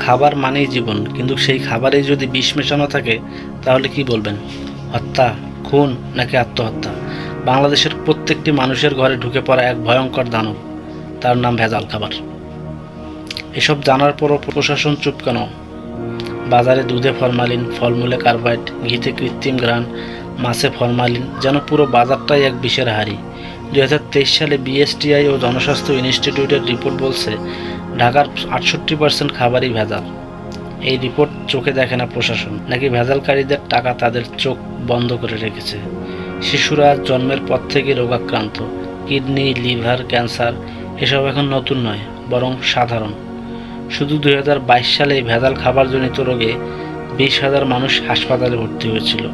খাবার মানেই জীবন, কিন্তু সেই খাবারেই যদি বিষ মেশানো থাকে, তাহলে কি বলবেন? হত্যা, খুন নাকি আত্মহত্যা? বাংলাদেশের প্রত্যেকটি মানুষের ঘরে ঢুকে পড়া এক ভয়ঙ্কর দানব, তার নাম ভেজাল খাবার। এসব জানার পরও প্রশাসন চুপ কেন? বাজারে দুধে ফরমালিন, ফলমূলে কার্বাইড ঘিতে কৃত্রিম ঘ্রাণ, মাছে ফরমালিন, যেন পুরো বাজারটাই এক বিষের হাড়ি। দুই হাজার তেইশ সালে বিএসটিআই ও জনস্বাস্থ্য ইনস্টিটিউটের রিপোর্ট বলছে, ঢাকার আটষট্টি পার্সেন্ট খাবারই ভেজাল। এই রিপোর্ট চোখে দেখে না প্রশাসন। নাকি ভেজালকারীদের টাকা তাদের চোখ বন্ধ করে রেখেছে। শিশুরা জন্মের পর থেকে রোগাক্রান্ত। কিডনি, লিভার, ক্যান্সার, এসব এখন নতুন নয়, বরং সাধারণ। শুধু দুই হাজার বাইশ সালে ভেজাল খাবারজনিত রোগে বিশ হাজার মানুষ হাসপাতালে ভর্তি হয়েছিল।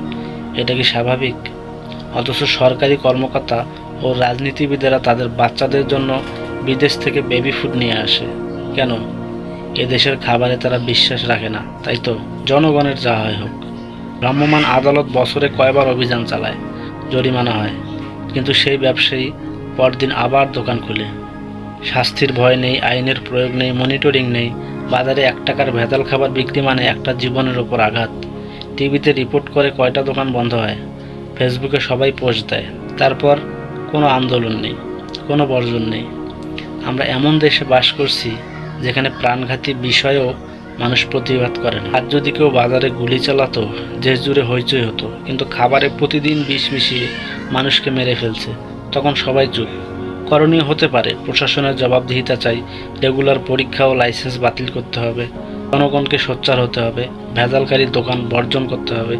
এটা কি স্বাভাবিক? অথচ সরকারি কর্মকর্তা ও রাজনীতিবিদেরা তাদের বাচ্চাদের জন্য বিদেশ থেকে বেবি ফুড নিয়ে আসে। কেন? এ দেশের খাবারে তারা বিশ্বাস রাখে না, তাই তো? জনগণের যা হয় হোক। ভ্রাম্যমাণ আদালত বছরে কয়বার অভিযান চালায়, জরিমানা হয়। কিন্তু সেই ব্যবসায়ী পরদিন আবার দোকান খুলে। শাস্তির ভয় নেই, আইনের প্রয়োগ নেই মনিটরিং নেই। বাজারে এক টাকার ভেজাল খাবার বিক্রি মানে একটা জীবনের ওপর আঘাত। টিভিতে রিপোর্ট করে কয়টা দোকান বন্ধ হয় ফেসবুকে সবাই পোস্ট দেয়। তারপর কোনো আন্দোলন নেই, কোনো বর্জন নেই। আমরা এমন দেশে বাস করছি যেখানে প্রাণঘাতী বিষয়েও মানুষ প্রতিবাদ করে না। আর যদি কেউ বাজারে গুলি চালাতো, দেশ জুড়ে হইচই হতো, কিন্তু খাবারে প্রতিদিন বিষ মিশিয়ে মানুষকে মেরে ফেলছে, তখন সবাই চুপ। করণীয় হতে পারে, প্রশাসনের জবাবদিহিতা চাই, রেগুলার পরীক্ষা ও লাইসেন্স বাতিল করতে হবে। জনগণকে সোচ্চার হতে হবে, ভেজালকারী দোকান বর্জন করতে হবে,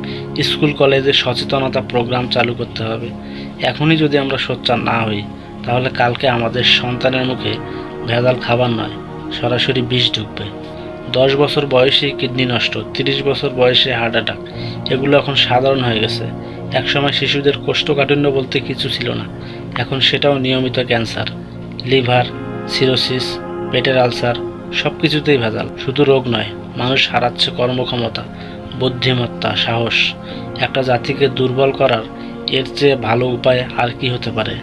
স্কুল, কলেজে সচেতনতা প্রোগ্রাম চালু করতে হবে। এখনই যদি আমরা সোচ্চার না হই, তাহলে কালকে আমাদের সন্তানের মুখে ভেজাল খাবার নয়, সরাসরি বিষ ঢুকবে। দশ বছর বয়সেই কিডনি নষ্ট, তিরিশ বছর বয়সে হার্ট অ্যাটাক, এগুলো এখন সাধারণ হয়ে গেছে। একসময় শিশুদের কোষ্ঠকাঠিন্য বলতে কিছু ছিল না, এখন সেটাও নিয়মিত ক্যান্সার, লিভার, সিরোসিস, পেটের আলসার সব কিছুতেই ভেজাল। শুধু রোগ নয়, মানুষ হারাচ্ছে কর্মক্ষমতা, বুদ্ধিমত্তা, সাহস। একটা জাতিকে দুর্বল করার এর চেয়ে ভালো উপায় আর কি হতে পারে?